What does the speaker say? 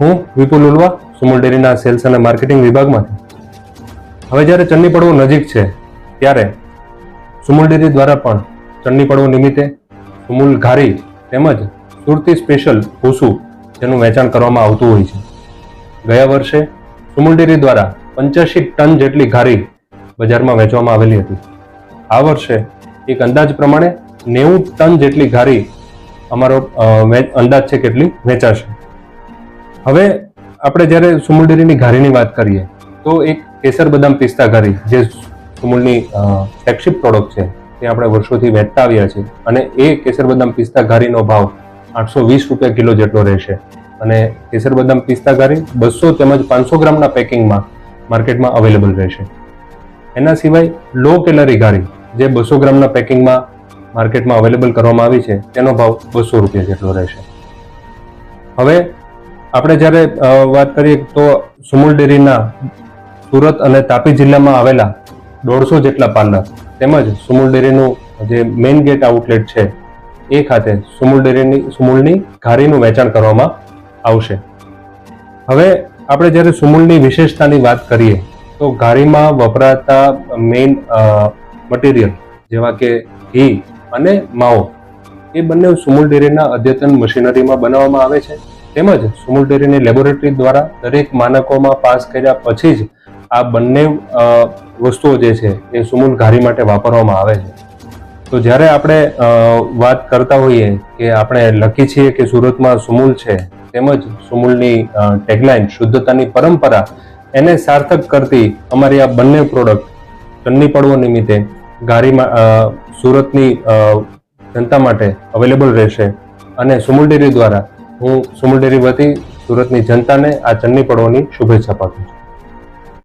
હું વિપુલ ઉલવા સુમુલ ડેરીના સેલ્સ અને માર્કેટિંગ વિભાગમાંથી. હવે જ્યારે ચન્ની પડવો નજીક છે, ત્યારે સુમુલ ડેરી દ્વારા પણ ચન્ની પડવો નિમિત્તે સુમુલ ઘારી તેમજ સુરતી સ્પેશિયલ ભૂસું જેનું વેચાણ કરવામાં આવતું હોય છે. ગયા વર્ષે સુમુલ ડેરી દ્વારા પંચ્યાસી ટન જેટલી ઘારી બજારમાં વેચવામાં આવેલી હતી. આ વર્ષે એક અંદાજ પ્રમાણે નેવું ટન જેટલી ઘારી અમારો અંદાજ છે કેટલી વેચાશે. હવે આપણે જ્યારે સુમુલડેરીની ઘારીની વાત કરીએ, તો એક કેસર બદામ પિસ્તા ઘારી, જે સુમુલની ફ્લેગશિપ પ્રોડક્ટ છે, તે આપણે વર્ષોથી વહેતા આવ્યા છે અને એ કેસર બદામ પિસ્તા ઘારીનો ભાવ આઠસો વીસ રૂપિયા કિલો જેટલો રહેશે. અને કેસર બદામ પિસ્તા ઘારી બસો તેમજ પાંચસો ગ્રામના પેકિંગમાં માર્કેટમાં અવેલેબલ રહેશે. એના સિવાય લો કેલરી ઘારી, જે બસો ગ્રામના પેકિંગમાં માર્કેટમાં અવેલેબલ કરવામાં આવી છે, તેનો ભાવ બસો રૂપિયા જેટલો રહેશે. હવે આપણે જ્યારે વાત કરીએ તો સુમુલ ડેરીના સુરત અને તાપી જિલ્લામાં આવેલા દોઢસો જેટલા પાર્લર તેમજ સુમુલ ડેરીનું જે મેઇન ગેટ આઉટલેટ છે એ ખાતે સુમુલ ડેરીની, સુમુલની ઘારીનું વેચાણ કરવામાં આવશે. હવે આપણે જ્યારે સુમુલની વિશેષતાની વાત કરીએ તો ઘારીમાં વપરાતા મેઇન મટીરિયલ જેવા કે ઘી અને માવો એ બંને સુમુલ ડેરીના અદ્યતન મશીનરીમાં બનાવવામાં આવે છે. તેમજ સુમુલ ડેરીની લેબોરેટરી દ્વારા દરેક માનકોમાં પાસ કર્યા પછી જ આ બંને વસ્તુઓ જે છે એ સુમુલ ઘારી માટે વાપરવામાં આવે છે. તો જ્યારે આપણે વાત કરતા હોઈએ કે આપણે લખી છીએ કે સુરતમાં સુમુલ છે, તેમજ સુમુલની ટેગલાઇન શુદ્ધતાની પરંપરા, એને સાર્થક કરતી અમારી આ બંને પ્રોડક્ટ ચન્ની પડવો નિમિત્તે ગારીમાં સુરતની જનતા માટે અવેલેબલ રહેશે અને સુમુલ ડેરી દ્વારા હું સુમલ ડેરી વતી સુરતની જનતાને આ ચન્ની પડવાની શુભેચ્છા પાઠવું છું.